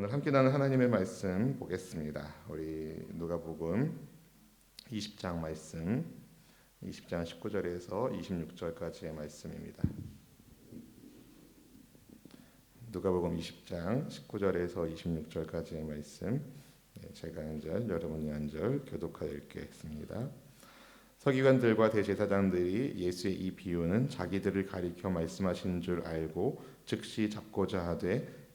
오늘 함께 나눈 하나님의 말씀 보겠습니다. 우리 누가복음 20장 말씀 20장 19절에서 26절까지의 말씀입니다. 누가복음 20장 19절에서 26절까지의 말씀 네, 제가 한 절, 여러분이 한 절 교독하여 읽겠습니다. 서기관들과 대제사장들이 예수의 이 비유는 자기들을 가리켜 말씀하신 줄 알고 즉시 잡고자 하되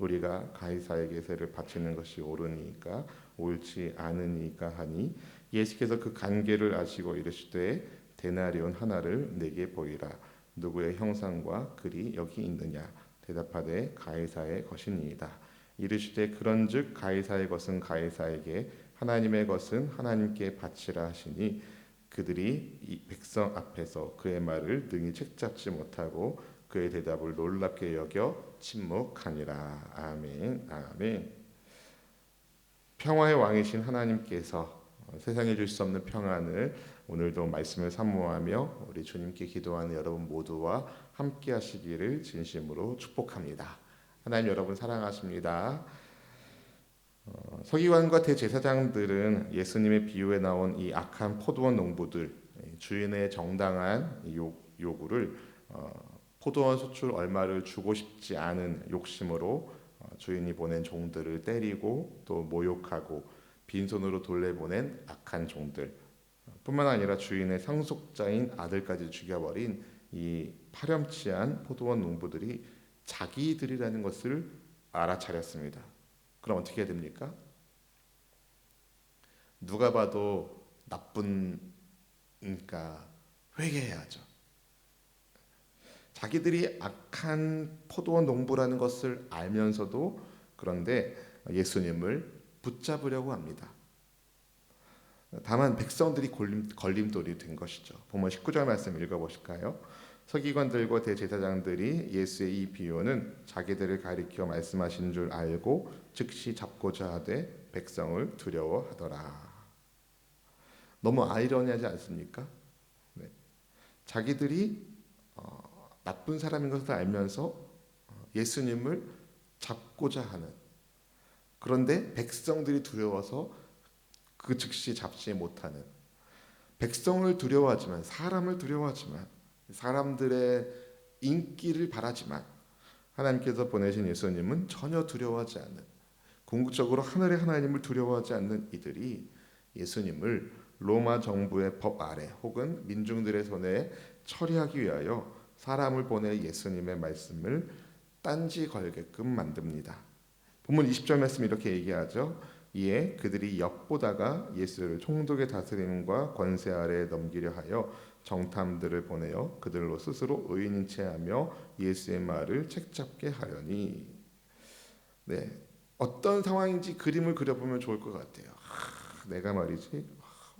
우리가 가이사의 계세를 바치는 것이 옳으니까 옳지 않으니까 하니 예수께서 그 관계를 아시고 이르시되 데나리온 하나를 내게 보이라. 누구의 형상과 글이 여기 있느냐? 대답하되 가이사의 것이니이다. 이르시되 그런즉 가이사의 것은 가이사에게 하나님의 것은 하나님께 바치라 하시니 그들이 이 백성 앞에서 그의 말을 능히 책잡지 못하고 그의 대답을 놀랍게 여겨 침묵하니라 아멘 아멘 평화의 왕이신 하나님께서 세상에 줄 수 없는 평안을 오늘도 말씀을 사모하며 우리 주님께 기도하는 여러분 모두와 함께 하시기를 진심으로 축복합니다. 하나님 여러분 사랑하십니다. 어, 서기관과 대제사장들은 예수님의 비유에 나온 이 악한 포도원 농부들 주인의 정당한 요, 요구를 어, 포도원 수출 얼마를 주고 싶지 않은 욕심으로 어, 주인이 보낸 종들을 때리고 또 모욕하고 빈손으로 돌려보낸 악한 종들 뿐만 아니라 주인의 상속자인 아들까지 죽여버린 이 파렴치한 포도원 농부들이 자기들이라는 것을 알아차렸습니다. 그럼 어떻게 해야 됩니까? 누가 봐도 나쁜 그러니까 회개해야죠. 자기들이 악한 포도원 농부라는 것을 알면서도 그런데 예수님을 붙잡으려고 합니다. 다만 백성들이 걸림, 걸림 돌이 된 것이죠. 본문 19절 말씀 읽어보실까요? 서기관들과 대제사장들이 예수의 이 비유는 자기들을 가리켜 말씀하신 줄 알고 즉시 잡고자 하되 백성을 두려워하더라. 너무 아이러니하지 않습니까? 네. 자기들이 어, 나쁜 사람인 것을 알면서 어, 예수님을 잡고자 하는. 그런데 백성들이 두려워서 그 즉시 잡지 못하는. 백성을 두려워하지만 사람을 두려워하지만 사람들의 인기를 바라지만 하나님께서 보내신 예수님은 전혀 두려워하지 않는 궁극적으로 하늘의 하나님을 두려워하지 않는 이들이 예수님을 로마 정부의 법 아래 혹은 민중들의 손에 처리하기 위하여 사람을 보내 예수님의 말씀을 딴지 걸게끔 만듭니다. 본문 20절 말씀 이렇게 얘기하죠. 이에 그들이 엿보다가 예수를 총독의 다스림과 권세 아래 넘기려 하여 정탐들을 보내어 그들로 스스로 의인인 체하며 예수의 말을 책잡게 하려니 네 어떤 상황인지 그림을 그려보면 좋을 것 같아요. 아, 내가 말이지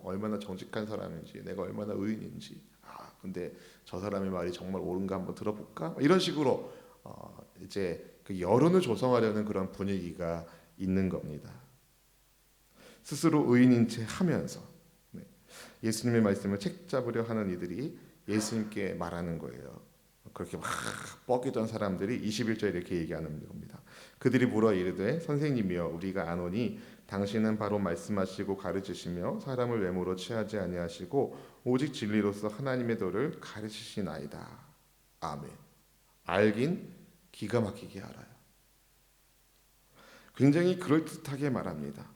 얼마나 정직한 사람인지 내가 얼마나 의인인지 아 근데 저 사람의 말이 정말 옳은가 한번 들어볼까 이런 식으로 어, 이제 그 여론을 조성하려는 그런 분위기가 있는 겁니다. 스스로 의인인 채 하면서 네. 예수님의 말씀을 책 잡으려 하는 이들이 예수님께 말하는 거예요. 그렇게 막 뻐기던 사람들이 21절 이렇게 얘기하는 겁니다. 그들이 물어 이르되 선생님이여 우리가 아노니 당신은 바로 말씀하시고 가르치시며 사람을 외모로 취하지 아니하시고 오직 진리로서 하나님의 도를 가르치시나이다. 아멘. 알긴 기가 막히게 알아요. 굉장히 그럴듯하게 말합니다.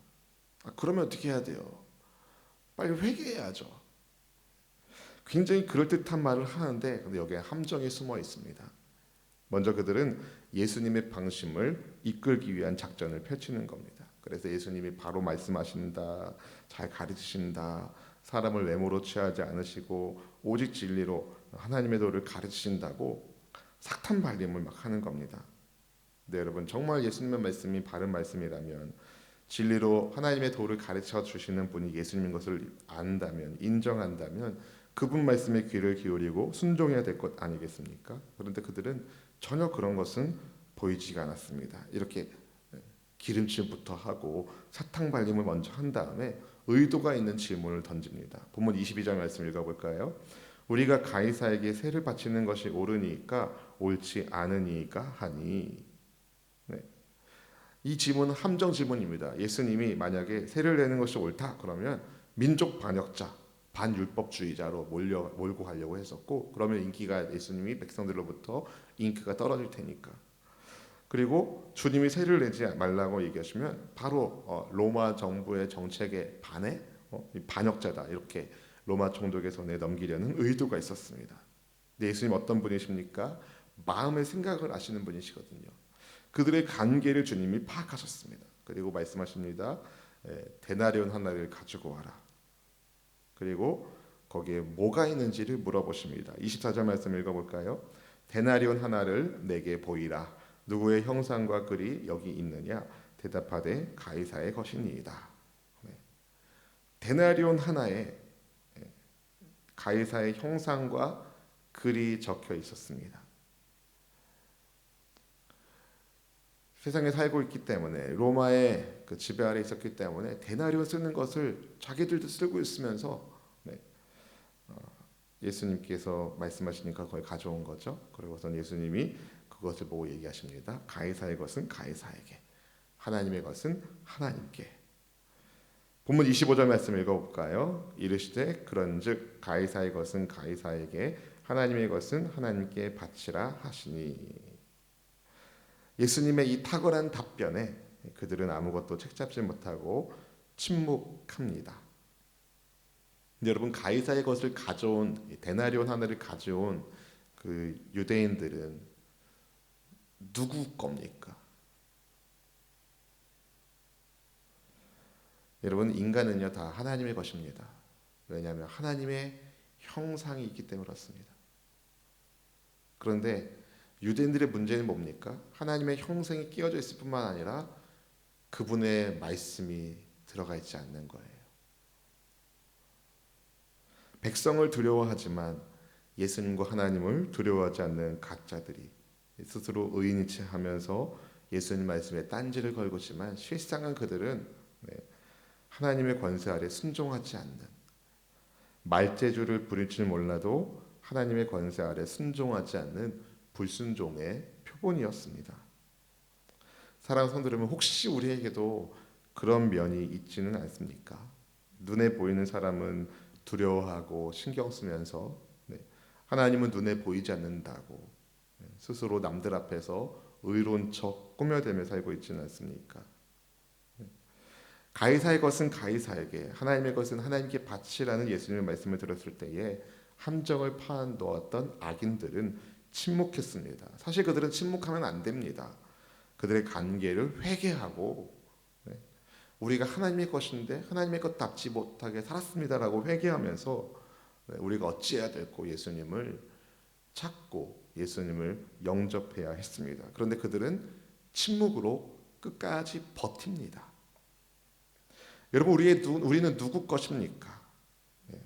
아, 그러면 어떻게 해야 돼요? 빨리 회개해야죠. 굉장히 그럴듯한 말을 하는데 근데 여기에 함정이 숨어 있습니다. 먼저 그들은 예수님의 방심을 이끌기 위한 작전을 펼치는 겁니다. 그래서 예수님이 바로 말씀하신다, 잘 가르치신다, 사람을 외모로 취하지 않으시고 오직 진리로 하나님의 도를 가르치신다고 sak탄 발림을 막 하는 겁니다. 네, 여러분 정말 예수님의 말씀이 바른 말씀이라면 진리로 하나님의 도를 가르쳐 주시는 분이 예수님인 것을 안다면 인정한다면 그분 말씀에 귀를 기울이고 순종해야 될 것 아니겠습니까? 그런데 그들은 전혀 그런 것은 보이지가 않았습니다. 이렇게 기름침부터 하고 사탕 발림을 먼저 한 다음에 의도가 있는 질문을 던집니다. 본문 22절 말씀 읽어볼까요? 우리가 가이사에게 세를 바치는 것이 옳으니까 옳지 않으니까 하니 네. 이 질문은 함정 질문입니다. 예수님이 만약에 세를 내는 것이 옳다 그러면 민족 반역자 반율법주의자로 몰려 몰고 가려고 했었고 그러면 인기가 예수님이 백성들로부터 인기가 떨어질 테니까 그리고 주님이 세를 내지 말라고 얘기하시면 바로 어, 로마 정부의 정책에 반해 어, 이 반역자다 이렇게 로마 총독의 손에 넘기려는 의도가 있었습니다. 예수님 어떤 분이십니까? 마음의 생각을 아시는 분이시거든요. 그들의 관계를 주님이 파악하셨습니다. 그리고 말씀하십니다. 에, 데나리온 하나를 가지고 와라. 그리고 거기에 뭐가 있는지를 물어보십니다. 24절 말씀 읽어볼까요? 데나리온 하나를 내게 보이라. 누구의 형상과 글이 여기 있느냐? 대답하되 가이사의 것이니이다. 네. 데나리온 하나에 예, 가이사의 형상과 글이 적혀 있었습니다. 세상에 살고 있기 때문에 로마의 그 지배 아래 있었기 때문에 데나리온 쓰는 것을 자기들도 쓰고 있으면서 네. 어, 예수님께서 말씀하시니까 그걸 가져온 거죠. 그리고선 예수님이 그것을 보고 얘기하십니다. 가이사의 것은 가이사에게, 하나님의 것은 하나님께. 본문 25절 말씀 읽어볼까요? 이르시되 그런즉 가이사의 것은 가이사에게, 하나님의 것은 하나님께 바치라 하시니. 예수님의 이 탁월한 답변에 그들은 아무것도 책잡지 못하고 침묵합니다. 여러분 가이사의 것을 가져온 데나리온 하나를 가져온 그 유대인들은 누구 겁니까? 여러분 인간은요 다 하나님의 것입니다. 왜냐하면 하나님의 형상이 있기 때문에 그렇습니다. 그런데 유대인들의 문제는 뭡니까? 하나님의 형상이 끼어져 있을 뿐만 아니라 그분의 말씀이 들어가 있지 않는 거예요. 백성을 두려워하지만 예수님과 하나님을 두려워하지 않는 가짜들이 스스로 의인이체하면서 예수님 말씀에 딴지를 걸고지만 실상은 그들은 네, 하나님의 권세 아래 순종하지 않는 말재주를 부릴 줄 몰라도 하나님의 권세 아래 순종하지 않는 불순종의 표본이었습니다. 사랑 성도들은 혹시 우리에게도 그런 면이 있지는 않습니까? 눈에 보이는 사람은 두려워하고 신경 쓰면서 네, 하나님은 눈에 보이지 않는다고 네, 스스로 남들 앞에서 의로운 척 꾸며대며 살고 있지는 않습니까? 네. 가이사의 것은 가이사에게 하나님의 것은 하나님께 바치라는 예수님의 말씀을 들었을 때에 함정을 파놓았던 은 악인들은 침묵했습니다. 사실 그들은 침묵하면 안 됩니다. 그들의 관계를 회개하고 네, 우리가 하나님의 것인데 하나님의 것답지 못하게 살았습니다라고 회개하면서 네, 우리가 어찌해야 될고 예수님을 찾고 예수님을 영접해야 했습니다. 그런데 그들은 침묵으로 끝까지 버팁니다. 여러분 우리의 누, 우리는 누구 것입니까? 네.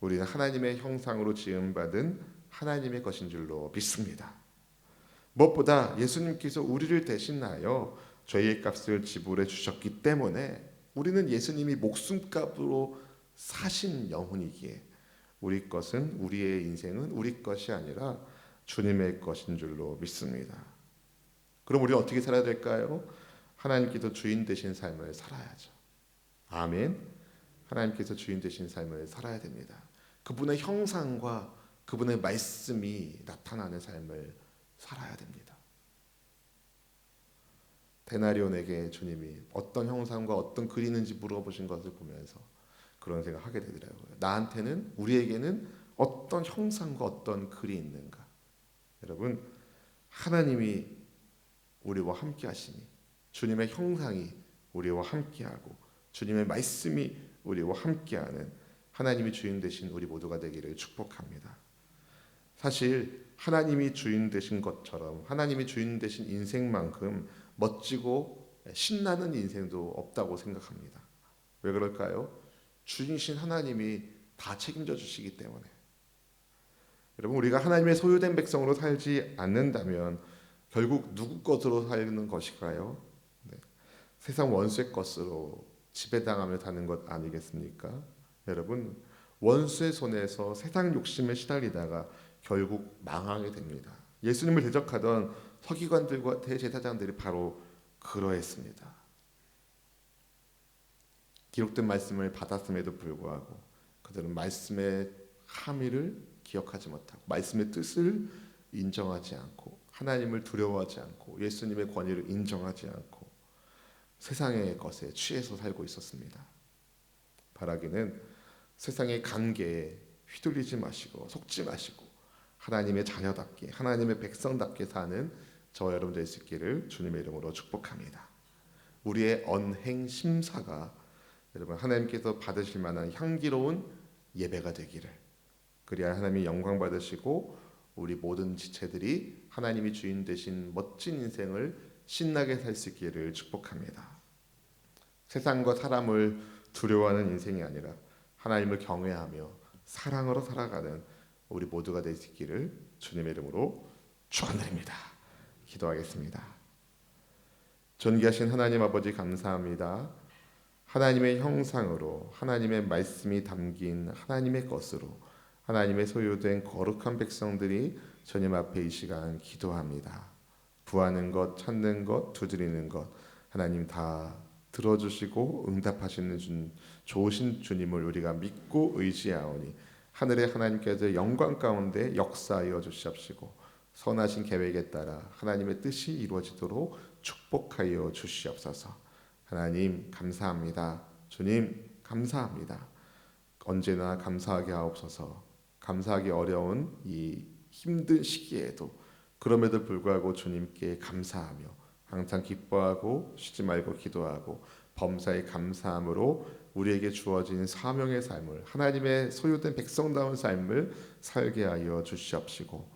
우리는 하나님의 형상으로 지음받은 하나님의 것인 줄로 믿습니다. 무엇보다 예수님께서 우리를 대신하여 죄의 값을 지불해 주셨기 때문에 우리는 예수님이 목숨값으로 사신 영혼이기에 우리 것은 우리의 인생은 우리 것이 아니라 주님의 것인 줄로 믿습니다. 그럼 우리 어떻게 살아야 될까요? 하나님께서 주인 되신 삶을 살아야죠. 아멘. 하나님께서 주인 되신 삶을 살아야 됩니다. 그분의 형상과 그분의 말씀이 나타나는 삶을 살아야 됩니다. 데나리온에게 주님이 어떤 형상과 어떤 글이 있는지 물어보신 것을 보면서 그런 생각하게 되더라고요. 나한테는 우리에게는 어떤 형상과 어떤 글이 있는가? 여러분 하나님이 우리와 함께 하시니 주님의 형상이 우리와 함께하고 주님의 말씀이 우리와 함께하는 하나님이 주인 되신 우리 모두가 되기를 축복합니다. 사실 하나님이 주인 되신 것처럼 하나님이 주인 되신 인생만큼 멋지고 신나는 인생도 없다고 생각합니다. 왜 그럴까요? 주인이신 하나님이 다 책임져 주시기 때문에. 여러분 우리가 하나님의 소유된 백성으로 살지 않는다면 결국 누구 것으로 살는 것일까요? 네. 세상 원수의 것으로 지배당하며 사는 것 아니겠습니까? 여러분 원수의 손에서 세상 욕심에 시달리다가 결국 망하게 됩니다. 예수님을 대적하던 서기관들과 대제사장들이 바로 그러했습니다. 기록된 말씀을 받았음에도 불구하고 그들은 말씀의 함의를 기억하지 못하고 말씀의 뜻을 인정하지 않고 하나님을 두려워하지 않고 예수님의 권위를 인정하지 않고 세상의 것에 취해서 살고 있었습니다. 바라기는 세상의 관계에 휘둘리지 마시고 속지 마시고 하나님의 자녀답게 하나님의 백성답게 사는 저와 여러분 될 수 있기를 주님의 이름으로 축복합니다. 우리의 언행 심사가 여러분 하나님께서 받으실 만한 향기로운 예배가 되기를 그리하여 하나님이 영광 받으시고 우리 모든 지체들이 하나님이 주인 되신 멋진 인생을 신나게 살 수 있기를 축복합니다. 세상과 사람을 두려워하는 인생이 아니라 하나님을 경외하며 사랑으로 살아가는 우리 모두가 될 수 있기를 주님의 이름으로 축원드립니다. 기도하겠습니다. 존귀하신 하나님 아버지 감사합니다. 하나님의 형상으로 하나님의 말씀이 담긴 하나님의 것으로 하나님의 소유된 거룩한 백성들이 주님 앞에 이 시간 기도합니다. 구하는 것, 찾는 것, 두드리는 것 하나님 다 들어주시고 응답하시는 주, 좋으신 주님을 우리가 믿고 의지하오니 하늘의 하나님께서 영광 가운데 역사하여 주시옵시고 선하신 계획에 따라 하나님의 뜻이 이루어지도록 축복하여 주시옵소서. 하나님 감사합니다. 주님 감사합니다. 언제나 감사하게 하옵소서. 감사하기 어려운 이 힘든 시기에도 그럼에도 불구하고 주님께 감사하며 항상 기뻐하고 쉬지 말고 기도하고 범사에 감사함으로 우리에게 주어진 사명의 삶을 하나님의 소유된 백성다운 삶을 살게 하여 주시옵시고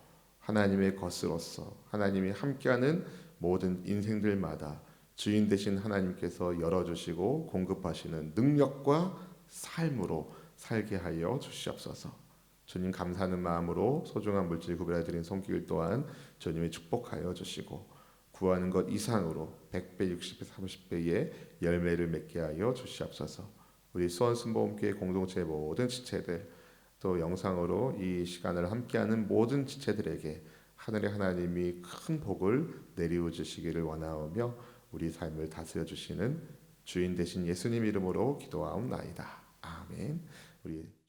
하나님의 것으로서 하나님이 함께하는 모든 인생들마다 주인 되신 하나님께서 열어주시고 공급하시는 능력과 삶으로 살게 하여 주시옵소서. 주님 감사하는 마음으로 소중한 물질 구별해 드린 손길 또한 주님이 축복하여 주시고 구하는 것 이상으로 100배, 60배, 30배의 열매를 맺게 하여 주시옵소서. 우리 수원순복음교회 공동체 모든 지체들 또 영상으로 이 시간을 함께하는 모든 지체들에게 하늘의 하나님이 큰 복을 내리워 주시기를 원하오며 우리 삶을 다스려 주시는 주인 되신 예수님 이름으로 기도하옵나이다. 아멘. 우리